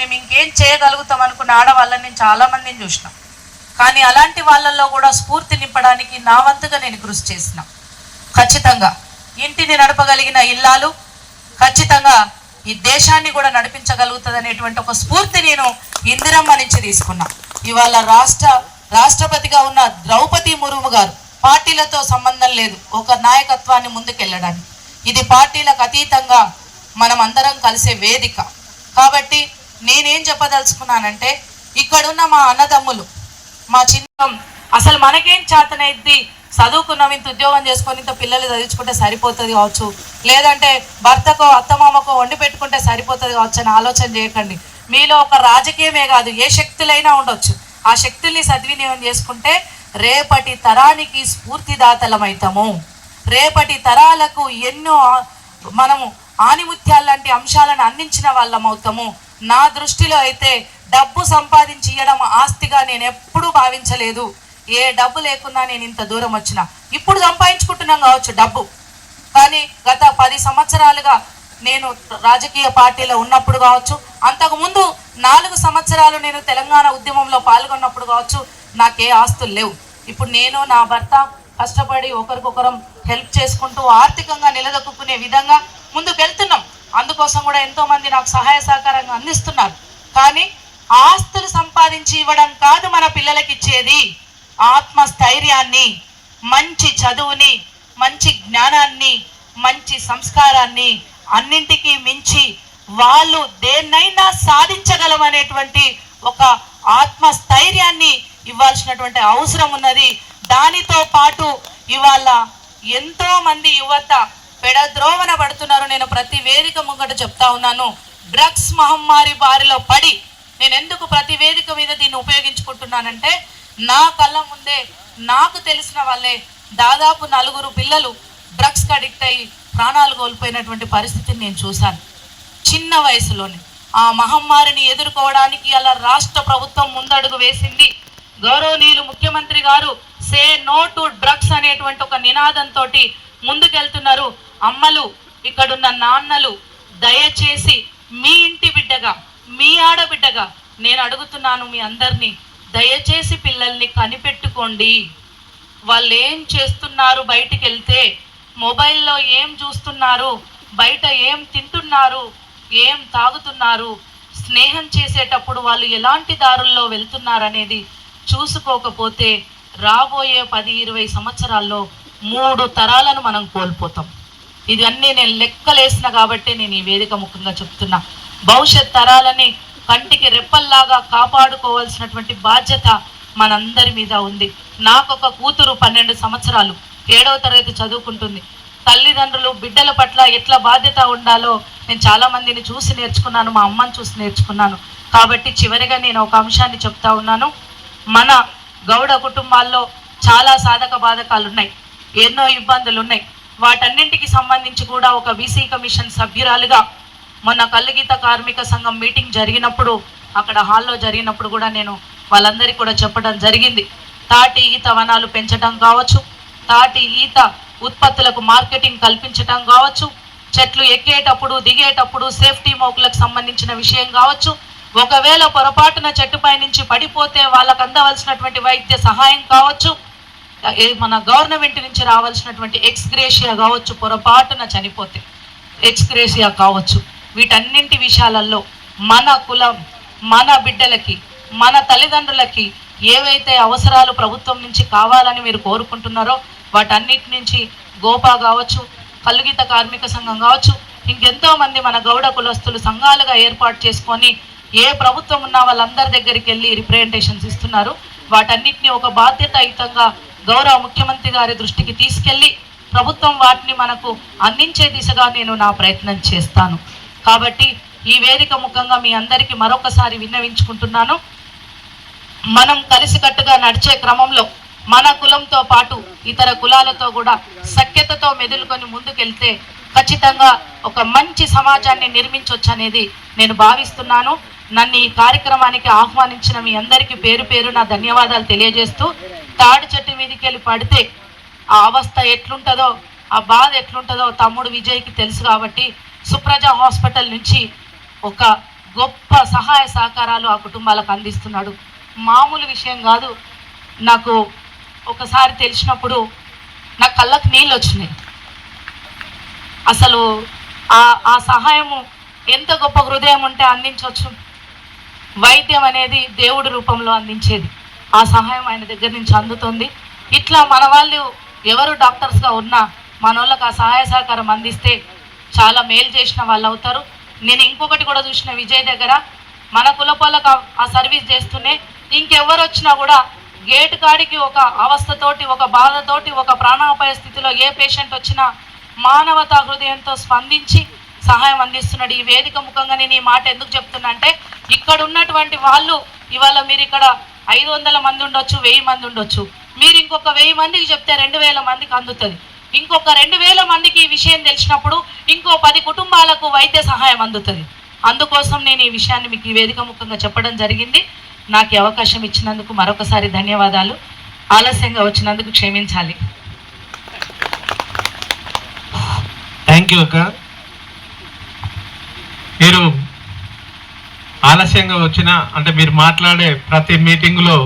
మేము ఇంకేం చేయగలుగుతాం అనుకున్న ఆడవాళ్ళని నేను చాలా మందిని చూసిన. కానీ అలాంటి వాళ్ళల్లో కూడా స్ఫూర్తి నింపడానికి నా వంతుగా నేను కృషి చేసిన. ఖచ్చితంగా ఇంటిని నడపగలిగిన ఇల్లాలు ఖచ్చితంగా ఈ దేశాన్ని కూడా నడిపించగలుగుతుంది అనేటువంటి ఒక స్ఫూర్తి నేను ఇందిరమ్మ నుంచి తీసుకున్నా. ఇవాళ రాష్ట్ర రాష్ట్రపతిగా ఉన్న ద్రౌపది ముర్ము గారు పార్టీలతో సంబంధం లేదు ఒక నాయకత్వాన్ని ముందుకెళ్ళడానికి. ఇది పార్టీలకు అతీతంగా మనం అందరం కలిసే వేదిక. కాబట్టి నేనేం చెప్పదలుచుకున్నానంటే ఇక్కడున్న మా అన్నదమ్ములు మా చిన్న అసలు మనకేం చేతనైద్ది? చదువుకున్నాం ఇంత ఉద్యోగం చేసుకొని ఇంత పిల్లలు చదివించుకుంటే సరిపోతుంది కావచ్చు. లేదంటే భర్తకో అత్తమామకో వండి పెట్టుకుంటే సరిపోతుంది కావచ్చు అని ఆలోచన చేయకండి. మీలో ఒక రాజకీయమే కాదు ఏ శక్తులైనా ఉండొచ్చు. ఆ శక్తుల్ని సద్వినియోగం చేసుకుంటే రేపటి తరానికి స్ఫూర్తిదాతలమైతాము. రేపటి తరాలకు ఎన్నో మనము ఆనిముత్యాలు లాంటి అంశాలను అందించిన వాళ్ళం అవుతాము నా దృష్టిలో అయితే డబ్బు సంపాదించి ఇవ్వడం ఆస్తిగా నేను ఎప్పుడూ భావించలేదు. ఏ డబ్బు లేకున్నా నేను ఇంత దూరం వచ్చిన. ఇప్పుడు సంపాదించుకుంటున్నాం కావచ్చు డబ్బు. కానీ గత పది సంవత్సరాలుగా నేను రాజకీయ పార్టీలో ఉన్నప్పుడు కావచ్చు అంతకుముందు నాలుగు సంవత్సరాలు నేను తెలంగాణ ఉద్యమంలో పాల్గొన్నప్పుడు కావచ్చు నాకే ఆస్తులు లేవు. ఇప్పుడు నేను నా భర్త కష్టపడి ఒకరికొకరం హెల్ప్ చేసుకుంటూ ఆర్థికంగా నిలదొక్కునే విధంగా ముందుకు వెళ్తున్నాం అందుకోసం కూడా ఎంతో మంది నాకు సహాయ సహకారంగా అందిస్తున్నారు. కానీ ఆస్తులు సంపాదించి ఇవ్వడం కాదు మన పిల్లలకి ఇచ్చేది. ఆత్మస్థైర్యాన్ని మంచి చదువుని మంచి జ్ఞానాన్ని మంచి సంస్కారాన్ని అన్నింటికీ మించి వాళ్ళు దేన్నైనా సాధించగలమనేటువంటి ఒక ఆత్మస్థైర్యాన్ని ఇవ్వాల్సినటువంటి అవసరం ఉన్నది. దానితో పాటు ఇవాళ ఎంతో మంది యువత పెడద్రోవన పడుతున్నారు. నేను ప్రతి వేదిక ముంగట చెప్తా ఉన్నాను. డ్రగ్స్ మహమ్మారి బారిలో పడి నేను ఎందుకు ప్రతి వేదిక మీద దీన్ని ఉపయోగించుకుంటున్నానంటే నా కళ్ళ ముందే నాకు తెలిసిన వాళ్ళే దాదాపు నలుగురు పిల్లలు డ్రగ్స్కి అడిక్ట్ అయ్యి ప్రాణాలు కోల్పోయినటువంటి పరిస్థితిని నేను చూశాను. చిన్న వయసులోనే ఆ మహమ్మారిని ఎదుర్కోవడానికి అలా రాష్ట్ర ప్రభుత్వం ముందడుగు వేసింది. గౌరవనీయులు ముఖ్యమంత్రి గారు సే నో టు డ్రగ్స్ అనేటువంటి ఒక నినాదంతో ముందుకెళ్తున్నారు. అమ్మలు ఇక్కడున్న నాన్నలు దయచేసి మీ ఇంటి బిడ్డగా మీ ఆడబిడ్డగా నేను అడుగుతున్నాను మీ అందరినీ దయచేసి పిల్లల్ని కనిపెట్టుకోండి. వాళ్ళు ఏం చేస్తున్నారు బయటికి వెళ్తే మొబైల్లో ఏం చూస్తున్నారు బయట ఏం తింటున్నారు ఏం తాగుతున్నారు స్నేహం చేసేటప్పుడు వాళ్ళు ఎలాంటి దారుల్లో వెళ్తున్నారనేది చూసుకోకపోతే రాబోయే పది ఇరవై సంవత్సరాల్లో మూడు తరాలను మనం కోల్పోతాం. ఇవన్నీ నేను లెక్కలేసిన కాబట్టి నేను ఈ వేదిక ముఖంగా చెప్తున్నా. భవిష్యత్ తరాలని కంటికి రెప్పల్లాగా కాపాడుకోవాల్సినటువంటి బాధ్యత మనందరి మీద ఉంది. నాకొక కూతురు పన్నెండు సంవత్సరాలు. ఏడవ తరగతి చదువుకుంటుంది. తల్లిదండ్రులు బిడ్డల పట్ల ఎట్లా బాధ్యత ఉండాలో నేను చాలా మందిని చూసి నేర్చుకున్నాను మా అమ్మని చూసి నేర్చుకున్నాను. కాబట్టి చివరిగా నేను ఒక అంశాన్ని చెప్తా ఉన్నాను. మన గౌడ కుటుంబాల్లో చాలా సాధక బాధకాలు ఉన్నాయి ఎన్నో ఇబ్బందులు ఉన్నాయి వాటన్నింటికి సంబంధించి కూడా ఒక బీసీ కమిషన్ సభ్యురాలుగా మొన్న కల్లుగీత కార్మిక సంఘం మీటింగ్ జరిగినప్పుడు అక్కడ హాల్లో జరిగినప్పుడు కూడా నేను వాళ్ళందరికీ కూడా చెప్పడం జరిగింది. తాటి ఈత వనాలు పెంచడం కావచ్చు తాటి ఈత ఉత్పత్తులకు మార్కెటింగ్ కల్పించటం కావచ్చు చెట్లు ఎక్కేటప్పుడు దిగేటప్పుడు సేఫ్టీ మోకులకు సంబంధించిన విషయం కావచ్చు ఒకవేళ పొరపాటున చెట్టుపై నుంచి పడిపోతే వాళ్ళకు అందవలసినటువంటి వైద్య సహాయం కావచ్చు మన గవర్నమెంట్ నుంచి రావాల్సినటువంటి ఎక్స్గ్రేషియా కావచ్చు పొరపాటున చనిపోతే ఎక్స్గ్రేషియా కావచ్చు. వీటన్నింటి విషయాలలో మన కులం మన బిడ్డలకి మన తల్లిదండ్రులకి ఏవైతే అవసరాలు ప్రభుత్వం నుంచి కావాలని మీరు కోరుకుంటున్నారో వాటన్నిటి నుంచి గోపా కావచ్చు కలుగిత కార్మిక సంఘం కావచ్చు ఇంకెంతో మంది మన గౌడ కులస్తులు సంఘాలుగా ఏర్పాటు చేసుకొని ఏ ప్రభుత్వం ఉన్న వాళ్ళందరి దగ్గరికి వెళ్ళి రిప్రజెంటేషన్స్ ఇస్తున్నారు. వాటన్నిటిని ఒక బాధ్యతాయుతంగా గౌరవ ముఖ్యమంత్రి గారి దృష్టికి తీసుకెళ్ళి ప్రభుత్వం వాటిని మనకు అందించే దిశగా నేను నా ప్రయత్నం చేస్తాను. కాబట్టి ఈ వేదిక ముఖంగా మీ అందరికీ మరొకసారి విన్నవించుకుంటున్నాను. మనం కలిసికట్టుగా నడిచే క్రమంలో మన కులంతో పాటు ఇతర కులాలతో కూడా సఖ్యతతో మెదులుకొని ముందుకెళ్తే ఖచ్చితంగా ఒక మంచి సమాజాన్ని నిర్మించవచ్చు అనేది నేను భావిస్తున్నాను. నన్ను ఈ కార్యక్రమానికి ఆహ్వానించిన మీ అందరికీ పేరు పేరు నా ధన్యవాదాలు తెలియజేస్తూ తాడి చెట్టు మీదకి వెళ్ళి పడితే ఆ అవస్థ ఎట్లుంటుందో ఆ బాధ ఎట్లుంటుందో తమ్ముడు విజయ్కి తెలుసు కాబట్టి సుప్రజ హాస్పిటల్ నుంచి ఒక గొప్ప సహాయ సహకారాలు ఆ కుటుంబాలకు అందిస్తున్నాడు. మామూలు విషయం కాదు. నాకు ఒకసారి తెలిసినప్పుడు నా కళ్ళకు నీళ్ళు వచ్చినాయి. అసలు ఆ ఆ సహాయము ఎంత గొప్ప హృదయం ఉంటే అందించవచ్చు? వైద్యం అనేది దేవుడి రూపంలో అందించేది. ఆ సహాయం ఆయన దగ్గర నుంచి అందుతుంది. ఇట్లా మన వాళ్ళు ఎవరు డాక్టర్స్గా ఉన్నా మన వాళ్ళకి ఆ సహాయ సహకారం అందిస్తే చాలా మేలు చేసిన వాళ్ళు అవుతారు. నేను ఇంకొకటి కూడా చూసిన విజయ్ దగ్గర మన కులపాలకు ఆ- ఆ సర్వీస్ చేస్తూనే ఇంకెవరు వచ్చినా కూడా గేటు కాడికి ఒక అవస్థతోటి ఒక బాధతోటి ఒక ప్రాణాపాయ స్థితిలో ఏ పేషెంట్ వచ్చినా మానవతా హృదయంతో స్పందించి సహాయం అందిస్తున్నాడు. ఈ వేదిక ముఖంగా నేను ఈ మాట ఎందుకు చెప్తున్నా అంటే ఇక్కడ ఉన్నటువంటి వాళ్ళు ఇవాళ మీరు ఇక్కడ ఐదు వందల మంది ఉండొచ్చు వెయ్యి మంది ఉండొచ్చు. మీరు ఇంకొక వెయ్యి మందికి చెప్తే రెండు వేల మందికి అందుతుంది. ఇంకొక రెండు వేల మందికి ఈ విషయం తెలిసినప్పుడు ఇంకో పది కుటుంబాలకు వైద్య సహాయం అందుతుంది. అందుకోసం నేను ఈ విషయాన్ని మీకు ఈ వేదిక ముఖంగా చెప్పడం జరిగింది. నాకు అవకాశం ఇచ్చినందుకు మరొకసారి ధన్యవాదాలు. ఆలస్యంగా వచ్చినందుకు క్షమించాలి. థ్యాంక్ యూ అక్క. మీరు ఆలస్యంగా వచ్చిన అంటే మీరు మాట్లాడే ప్రతి మీటింగ్లో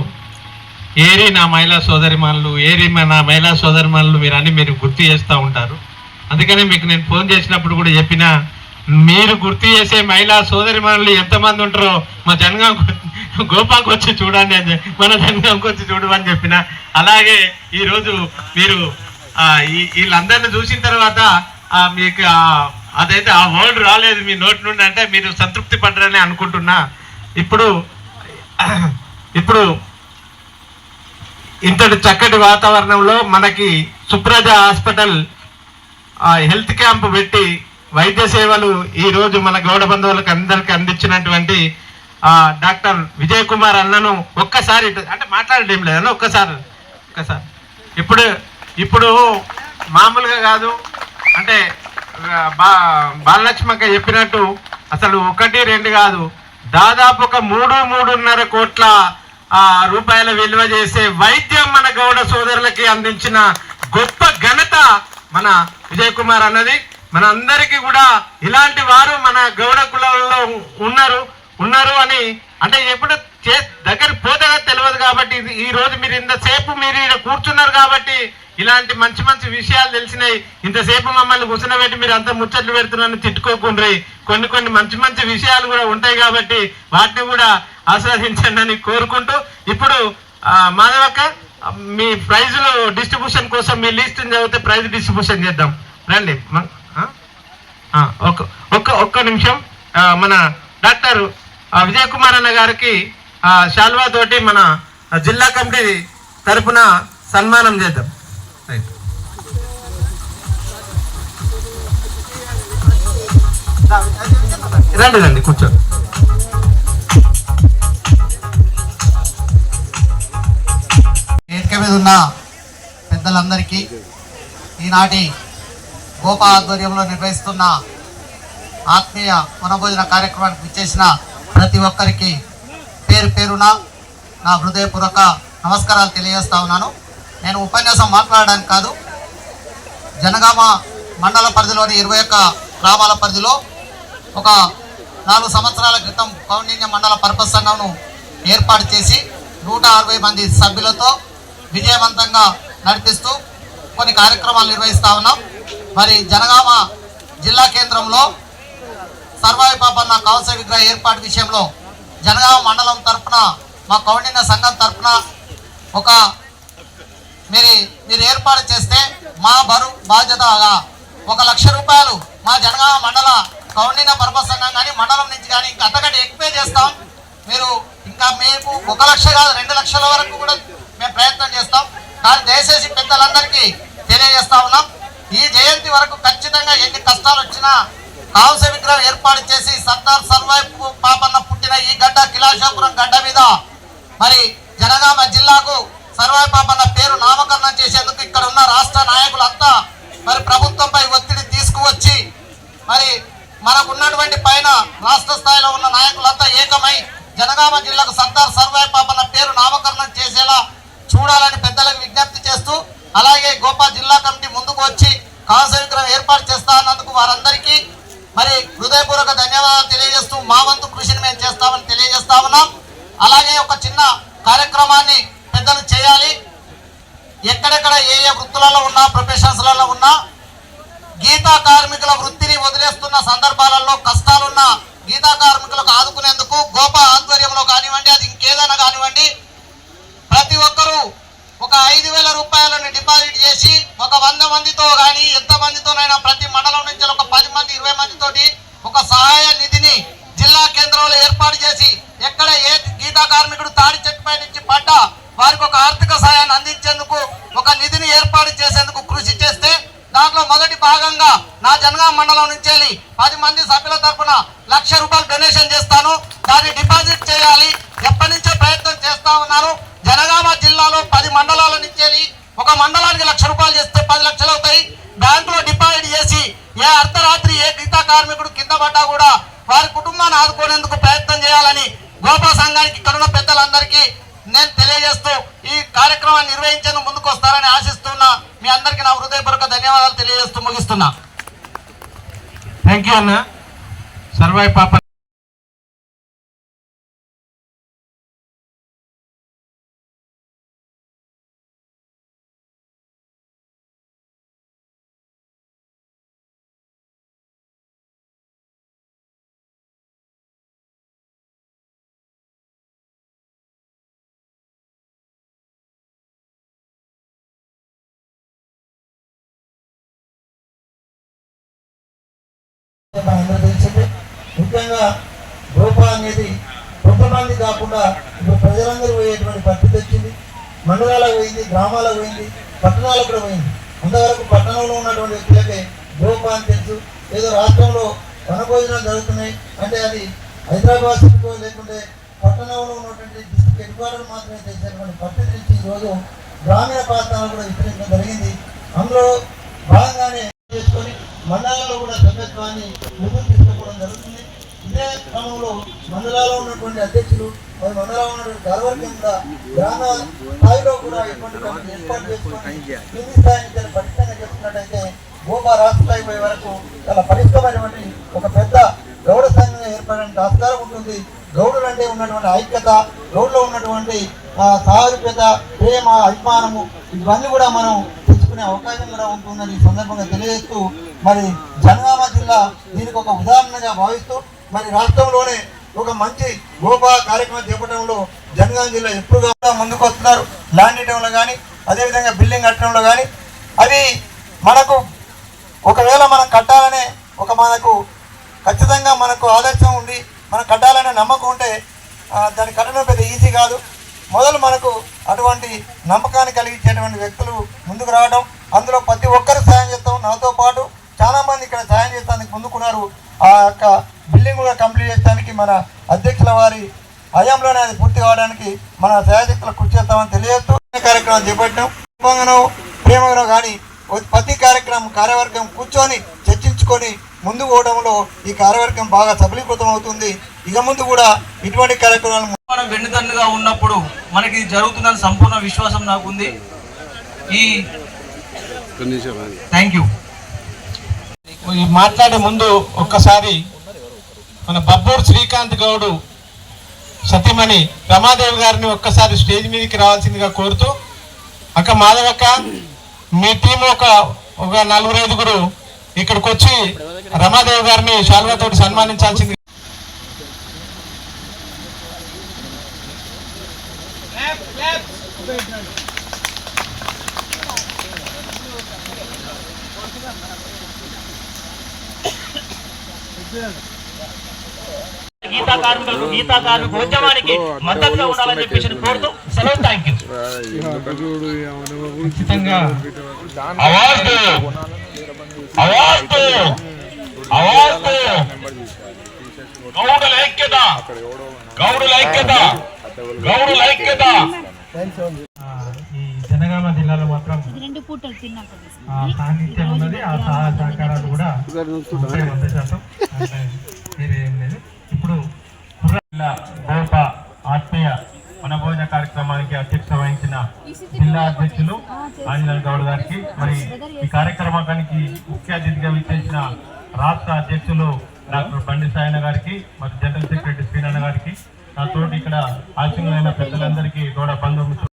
ఏరి నా మహిళా సోదరిమణులు ఏరి మా- నా మహిళా సోదరిమణులు మీరు అని మీరు గుర్తు చేస్తూ ఉంటారు. అందుకనే మీకు నేను ఫోన్ చేసినప్పుడు కూడా చెప్పిన మీరు గుర్తు చేసే మహిళా సోదరిమణులు ఎంతమంది ఉంటారో మా జనగాం గోపాకు వచ్చి చూడండి అని మన జనగాంకి వచ్చి చూడమని చెప్పిన. అలాగే ఈరోజు మీరు ఈ- వీళ్ళందరిని చూసిన తర్వాత మీకు అదైతే ఆ వర్డ్ రాలేదు మీ నోటి నుండి అంటే మీరు సంతృప్తి పడరని అనుకుంటున్నా. ఇప్పుడు ఇప్పుడు ఇంతటి చక్కటి వాతావరణంలో మనకి సుప్రజ హాస్పిటల్ హెల్త్ క్యాంప్ పెట్టి వైద్య సేవలు ఈరోజు మన గౌడ బంధువులకు అందరికి అందించినటువంటి డాక్టర్ విజయ్ కుమార్ అన్నను ఒక్కసారి అంటే మాట్లాడడం లేదన్న ఒక్కసారి ఒక్కసారి. ఇప్పుడు ఇప్పుడు మామూలుగా కాదు. అంటే బా బాలలక్ష్మక్క చెప్పినట్టు అసలు ఒకటి రెండు కాదు. దాదాపు ఒక మూడు మూడున్నర కోట్ల రూపాయల విలువ చేసే వైద్యం మన గౌడ సోదరులకి అందించిన గొప్ప ఘనత మన విజయ్ కుమార్ అన్నది. మన అందరికీ కూడా ఇలాంటి వారు మన గౌడ కులంలో ఉన్నారు ఉన్నారు అని అంటే ఎప్పుడు చే దగ్గర పోతేగా తెలియదు కాబట్టి ఇది- ఈ రోజు మీరు ఇంతసేపు మీరు ఇక్కడ కూర్చున్నారు కాబట్టి ఇలాంటి మంచి మంచి విషయాలు తెలిసినాయి. ఇంతసేపు మమ్మల్ని కూర్చున్నబెట్టి మీరు అంతా ముచ్చట్లు పెడుతున్నారని తిట్టుకోకుండా కొన్ని కొన్ని మంచి మంచి విషయాలు కూడా ఉంటాయి కాబట్టి వాటిని కూడా ఆస్వాదించండి అని కోరుకుంటూ ఇప్పుడు మాధవక్క మీ ప్రైజులు డిస్ట్రిబ్యూషన్ కోసం మీ లిస్ట్ చదివితే ప్రైజ్ డిస్ట్రిబ్యూషన్ చేద్దాం. రండి. ఒక్క ఒక్క నిమిషం. మన డాక్టర్ ఆ, విజయ్ కుమార్ అన్న గారికి శాల్వా తోటి మన జిల్లా కమిటీ తరపున సన్మానం చేద్దాం. రైట్. రండి రండి కూర్చోండి వేదిక మీద ఉన్న పెద్దలందరికీ ఈనాటి గోప ఆధ్వర్యంలో నిర్వహిస్తున్న ఆత్మీయ వనభోజన కార్యక్రమానికి విచ్చేసిన ప్రతి ఒక్కరికి పేరు పేరున నా హృదయపూర్వక నమస్కారాలు తెలియజేస్తా ఉన్నాను నేను ఉపన్యాసం మాట్లాడడానికి కాదు జనగామ మండల పరిధిలోని ఇరవై ఒక్క గ్రామాల పరిధిలో ఒక నాలుగు సంవత్సరాల క్రితం కౌండిన్య మండల పర్పస్ సంఘంను ఏర్పాటు చేసి నూట అరవై మంది సభ్యులతో విజయవంతంగా నడిపిస్తూ కొన్ని కార్యక్రమాలు నిర్వహిస్తా ఉన్నాం. మరి జనగామ జిల్లా కేంద్రంలో సర్వాయిపాపన్న పాపన్న విగ్రహ ఏర్పాటు విషయంలో జనగామ మండలం తరపున మా కౌండిన్య సంఘం తరపున ఒక మీరు మీరు ఏర్పాటు చేస్తే మా బరు బాధ్యతగా ఒక లక్ష రూపాయలు మా జనగామ మండల కౌండిన పర్పస్ సంఘం కానీ మండలం నుంచి కానీ ఇంకా అంతకంటే ఎక్కువే చేస్తాం. మీరు ఇంకా మీకు ఒక లక్ష కాదు రెండు లక్షల వరకు కూడా మేము ప్రయత్నం చేస్తాం. కానీ దయచేసి పెద్దలందరికీ తెలియజేస్తా ఉన్నాం. ఈ జయంతి వరకు ఖచ్చితంగా ఎన్ని కష్టాలు వచ్చినా కాంస విగ్రహం ఏర్పాటు చేసి సర్దార్ సర్వాయి పాపన్న పుట్టిన ఈ గడ్డ కిలాశోపురం గడ్డ మీద మరి జనగామ జిల్లాకు సర్వాయి ఉన్న రాష్ట్ర నాయకులంతా మరి ప్రభుత్వంపై ఒత్తిడి తీసుకువచ్చి మరి మనకు ఉన్నటువంటి పైన రాష్ట్ర స్థాయిలో ఉన్న నాయకులంతా ఏకమై జనగామ జిల్లాకు సర్దార్ సర్వాయి పాపన్న పేరు నామకరణం చేసేలా చూడాలని పెద్దలకు విజ్ఞప్తి చేస్తూ అలాగే గోపా జిల్లా కమిటీ ముందుకు వచ్చి కావాల్సిన విగ్రహం ఏర్పాటు చేస్తా అన్నందుకు వారందరికీ మరి హృదయపూర్వక ధన్యవాదాలు తెలియజేస్తూ మా వంతు కృషిని మేము చేస్తామని తెలియజేస్తా ఉన్నాం. అలాగే ఒక చిన్న కార్యక్రమాన్ని పెద్దలు చేయాలి. ఎక్కడెక్కడ ఏ ఏ వృత్తులలో ఉన్నా ప్రొఫెషన్స్లలో ఉన్నా గీతా కార్మికుల వృత్తిని వదిలేస్తున్న సందర్భాలలో కష్టాలున్న గీతా కార్మికులకు ఆదుకునేందుకు గోప ఆధ్వర్యంలో కానివ్వండి అది ఇంకేదైనా కానివ్వండి ప్రతి ఒక్కరూ ఒక ఐదు వేల రూపాయలను డిపాజిట్ చేసి ఒక వంద మందితో కానీ ఎంత మందితోనైనా ప్రతి మండలం నుంచి ఒక పది మంది ఇరవై మందితోటి ఒక సహాయ నిధిని జిల్లా కేంద్రంలో ఏర్పాటు చేసి ఎక్కడ ఏ గీతా కార్మికుడు తాడి చెట్టుపై నుంచి పడ్డా వారికి ఒక ఆర్థిక సహాయాన్ని అందించేందుకు ఒక నిధిని ఏర్పాటు చేసేందుకు కృషి చేస్తే దాంట్లో మొదటి భాగంగా నా జనగాం మండలం నుంచి పది మంది సభ్యుల తరఫున లక్ష రూపాయలు డొనేషన్ చేస్తాను. దాన్ని డిపాజిట్ చేయాలి. ఎప్పటి నుంచో ప్రయత్నం చేస్తా ఉన్నారు. జనగామ జిల్లాలో పది మండలాల నుంచి ఒక మండలానికి లక్ష రూపాయలు చేస్తే పది లక్షలు అవుతాయి. బ్యాంకులో డిపాజిట్ చేసి ఏ అర్ధరాత్రి ఏ గీతా కార్మికుడు కింద పడ్డా కూడా వారి కుటుంబాన్ని ఆదుకునేందుకు ప్రయత్నం చేయాలని గోపా సంఘానికి కరుణ పెద్దలందరికీ నేను తెలియజేస్తూ ఈ కార్యక్రమాన్ని నిర్వహించేందుకు ముందుకు వస్తారని ఆశిస్తున్నా మీ అందరికీ నా హృదయపూర్వక ధన్యవాదాలు చేస్తున్నా. థ్యాంక్ యూ అన్న. సర్వై పాప మనందరూ ముఖ్యంగా రూపా అనేది కొంతమంది కాకుండా ఇప్పుడు ప్రజలందరూ పోయేటువంటి పరిస్థితి వచ్చింది. మండలాలకు పోయింది గ్రామాలకు పోయింది పట్టణాలకు కూడా పోయింది. అంతవరకు పట్టణంలో ఉన్నటువంటి వ్యక్తులకే గోపా అని తెలుసు. ఏదో రాష్ట్రంలో వనభోజనాలు జరుగుతున్నాయి అంటే అది హైదరాబాద్ సిటీకో లేకుంటే పట్టణంలో ఉన్నటువంటి డిస్టిక్ హెడ్ క్వార్టర్ మాత్రమే తెలిసినటువంటి పరిస్థితి నుంచి ఈరోజు గ్రామీణ ప్రాంతాల్లో కూడా విస్తరించడం జరిగింది. అందులో భాగంగానే మండలాల్లో కూడా సభ్యత్వాన్ని ముందుకు జరుగుతుంది. ఇదే క్రమంలో మండలాల్లో ఉన్నటువంటి అధ్యక్షులు మరి మండలంలో ఉన్నటువంటి కార్యవర్గం కూడా గ్రామ స్థాయిలో కూడా ఇటువంటి కమిటీ ఏర్పాటు చేసుకొని కింది స్థాయిని నుంచి చాలా గోపా రాష్ట్ర స్థాయి పోయే వరకు చాలా పటిష్టమైనటువంటి ఒక పెద్ద గౌడ సంఘంగా ఏర్పడడానికి ఆస్కారం ఉంటుంది. గౌడులు అంటే ఉన్నటువంటి ఐక్యత గౌడులో ఉన్నటువంటి సారూప్యత ప్రేమ అభిమానము ఇవన్నీ కూడా మనం తెచ్చుకునే అవకాశం కూడా ఉంటుందని సందర్భంగా తెలియజేస్తూ మరి జనగామ జిల్లా దీనికి ఒక ఉదాహరణగా భావిస్తూ మరి రాష్ట్రంలోనే ఒక మంచి గోపా కార్యక్రమం చేపట్టడంలో జనగామ జిల్లా ఎప్పుడుగా ముందుకు వస్తున్నారు. ల్యాండ్ ఇవ్వడంలో కానీ అదేవిధంగా బిల్డింగ్ కట్టడంలో కానీ. అవి మనకు ఒకవేళ మనం కట్టాలనే ఒక మనకు ఖచ్చితంగా మనకు ఆదర్శం ఉండి మనం కట్టాలనే నమ్మకం ఉంటే దాన్ని కట్టడం పెద్ద ఈజీ కాదు. మొదలు మనకు అటువంటి నమ్మకాన్ని కలిగించేటువంటి వ్యక్తులు ముందుకు రావడం అందులో ప్రతి ఒక్కరు సాయం చేస్తాం. నాతో పాటు చాలా మంది ఇక్కడ సాయం చేస్తానికి ముందుకున్నారు. ఆ యొక్క బిల్డింగ్ కూడా కంప్లీట్ చేయడానికి మన అధ్యక్షుల వారి హయాంలోనే అది పూర్తి కావడానికి మన సహాయశక్తులు కృషి చేస్తామని తెలియజేస్తూ కార్యక్రమం చేపట్టడం ప్రేమగానో ప్రేమగానో కానీ ప్రతి కార్యక్రమం కార్యవర్గం కూర్చొని చర్చించుకొని ముందు పోవడంలో ఈ కార్యవర్గం బాగా సఫలీకృతం అవుతుంది ఇక ముందు కూడా ఇటువంటి కార్యక్రమాలు మనం వెన్నుదన్నుగా ఉన్నప్పుడు మనకి ఇది జరుగుతుందని సంపూర్ణ విశ్వాసం నాకుంది. ఈ థ్యాంక్ యూ మాట్లాడే ముందు ఒక్కసారి మన బబ్బూరు శ్రీకాంత్ గౌడు సతీమణి రమాదేవి గారిని ఒక్కసారి స్టేజ్ మీదకి రావాల్సిందిగా కోరుతూ అక్క మాధవక్క మీ టీం ఒక ఒక నలుగురు ఐదుగురు ఇక్కడికి వచ్చి రమాదేవి గారిని శాల్వతోటి సన్మానించాల్సింది గీతా కార్మికులకు గీతా కార్మిక ఉద్యమానికి మద్దతుగా ఉండాలని చెప్పేసి కోరుతూ సెలవు. థ్యాంక్ యూ గౌడుల ఐక్యత. గౌడుల ఐక్యత. గౌడుల ఐక్యత. ఈ జనగామ జిల్లాలో మాత్రం రెండు పూటలు తిన్నాక ఆ సాన్నిధ్యం ఉన్నది ఆ సహాయ సహకారాలు కూడా ఉంటాయి వంద శాతం. వేరే లేదు. ఇప్పుడు జిల్లా గోప ఆత్మీయ వనభోజన కార్యక్రమానికి అధ్యక్షత వహించిన జిల్లా అధ్యక్షులు ఆంజనేయ గౌడ్ గారికి మరి ఈ కార్యక్రమానికి ముఖ్య అతిథిగా విచ్చేసిన రాష్ట్ర అధ్యక్షులు డాక్టర్ బండి సాయన గారికి మరి జనరల్ సెక్రటరీ శ్రీనారాయణ గారికి నా తోటి ఇక్కడ ఆశంగా పెద్దలందరికీ కూడా బంధుమిత్రులు